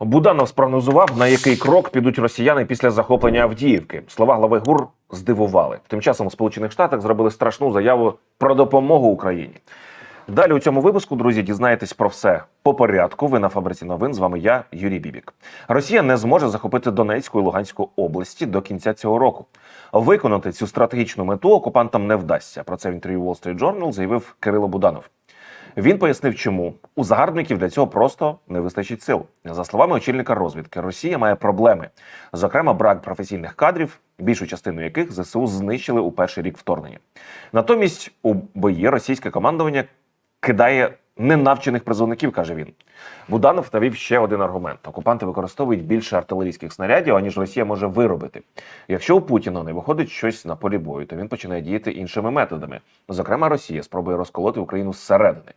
Буданов спрогнозував, на який крок підуть росіяни після захоплення Авдіївки. Слова глави ГУР здивували. Тим часом у Сполучених Штатах зробили страшну заяву про допомогу Україні. Далі у цьому випуску, друзі, дізнаєтесь про все по порядку. Ви на фабриці новин. З вами я, Юрій Бібік. Росія не зможе захопити Донецьку і Луганську області до кінця цього року. Виконати цю стратегічну мету окупантам не вдасться. Про це в інтерв'ю Wall Street Journal заявив Кирило Буданов. Він пояснив, чому у загарбників для цього просто не вистачить сил. За словами очільника розвідки, Росія має проблеми, зокрема, брак професійних кадрів, більшу частину яких ЗСУ знищили у перший рік вторгнення. Натомість у бої російське командування кидає ненавчених призовників, каже він. Буданов навів ще один аргумент: окупанти використовують більше артилерійських снарядів, аніж Росія може виробити. Якщо у Путіна не виходить щось на полі бою, то він починає діяти іншими методами. Зокрема, Росія спробує розколоти Україну зсередини.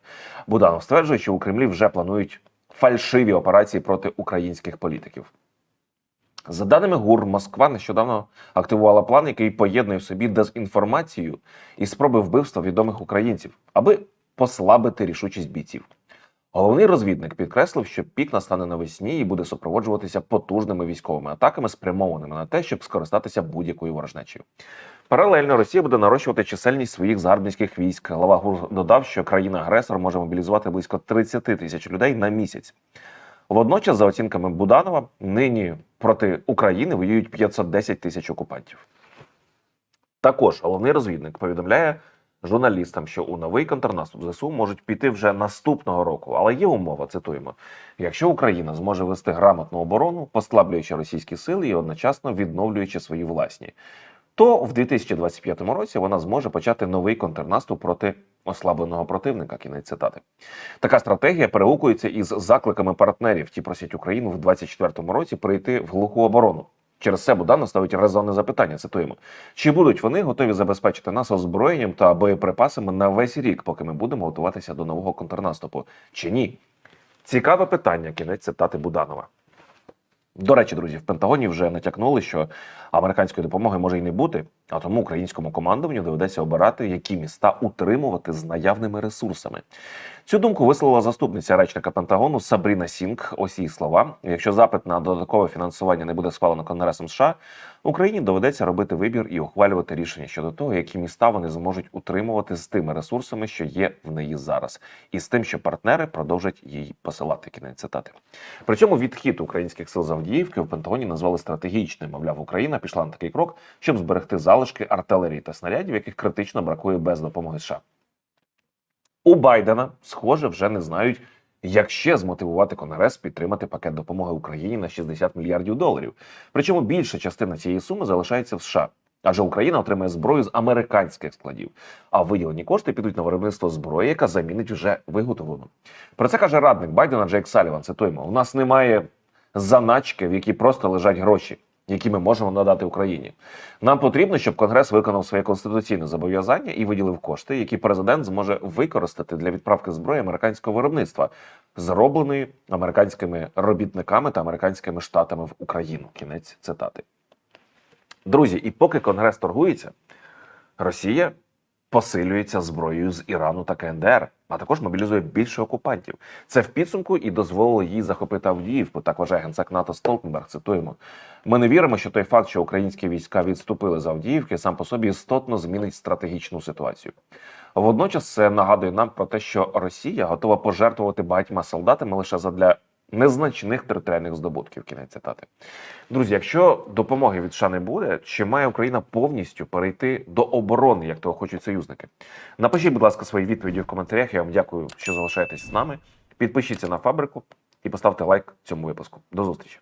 Буданов стверджує, що у Кремлі вже планують фальшиві операції проти українських політиків. За даними ГУР, Москва нещодавно активувала план, який поєднує в собі дезінформацію і спроби вбивства відомих українців, аби послабити рішучість бійців. Головний розвідник підкреслив, що пік настане навесні і буде супроводжуватися потужними військовими атаками, спрямованими на те, щоб скористатися будь-якою ворожнечею. Паралельно Росія буде нарощувати чисельність своїх загарбницьких військ. Глава ГУР додав, що країна-агресор може мобілізувати близько 30 тисяч людей на місяць. Водночас, за оцінками Буданова, нині проти України воюють 510 тисяч окупантів. Також головний розвідник повідомляє журналістам, що у новий контрнаступ ЗСУ можуть піти вже наступного року. Але є умова, цитуємо: якщо Україна зможе вести грамотну оборону, послаблюючи російські сили і одночасно відновлюючи свої власні, то в 2025 році вона зможе почати новий контрнаступ проти ослабленого противника. Кінець цитати. Така стратегія переукується із закликами партнерів. Ті просять Україну в 2024 році прийти в глуху оборону. Через це Будан ставить резонне запитання. Цитуємо: чи будуть вони готові забезпечити нас озброєнням та боєприпасами на весь рік, поки ми будемо готуватися до нового контрнаступу? Чи ні? Цікаве питання. Кінець цитати Буданова. До речі, друзі, в Пентагоні вже натякнули, що американської допомоги може й не бути, а тому українському командуванню доведеться обирати, які міста утримувати з наявними ресурсами. Цю думку висловила заступниця речника Пентагону Сабріна Сінг. Ось її слова: якщо запит на додаткове фінансування не буде схвалено Конгресом США, Україні доведеться робити вибір і ухвалювати рішення щодо того, які міста вони зможуть утримувати з тими ресурсами, що є в неї зараз, і з тим, що партнери продовжать її посилати. Кінець цитати. При цьому відхід українських сил з Авдіївки в Пентагоні назвали стратегічним. Мовляв, Україна пішла на такий крок, щоб зберегти залишки артилерії та снарядів, яких критично бракує без допомоги США. У Байдена, схоже, вже не знають, як ще змотивувати Конгрес підтримати пакет допомоги Україні на 60 мільярдів доларів. Причому більша частина цієї суми залишається в США. Адже Україна отримає зброю з американських складів, а виділені кошти підуть на виробництво зброї, яка замінить вже виготовлену. Про це каже радник Байдена Джейк Саліван. Цитуємо: у нас немає заначки, в якій просто лежать гроші, які ми можемо надати Україні. Нам потрібно, щоб Конгрес виконав своє конституційне зобов'язання і виділив кошти, які президент зможе використати для відправки зброї американського виробництва, зробленої американськими робітниками та американськими штатами в Україну. Кінець цитати. Друзі, і поки Конгрес торгується, Росія посилюється зброєю з Ірану та КНДР, а також мобілізує більше окупантів. Це в підсумку і дозволило їй захопити Авдіївку. Так вважає генсек НАТО Столтенберг. Цитуємо: ми не віримо, що той факт, що українські війська відступили з Авдіївки, сам по собі істотно змінить стратегічну ситуацію. Водночас це нагадує нам про те, що Росія готова пожертвувати багатьма солдатами лише задля незначних територіальних здобутків. Кінець цитати. Друзі, якщо допомоги від США не буде, чи має Україна повністю перейти до оборони, як того хочуть союзники? Напишіть, будь ласка, свої відповіді в коментарях. Я вам дякую, що залишаєтесь з нами. Підпишіться на фабрику і поставте лайк цьому випуску. До зустрічі.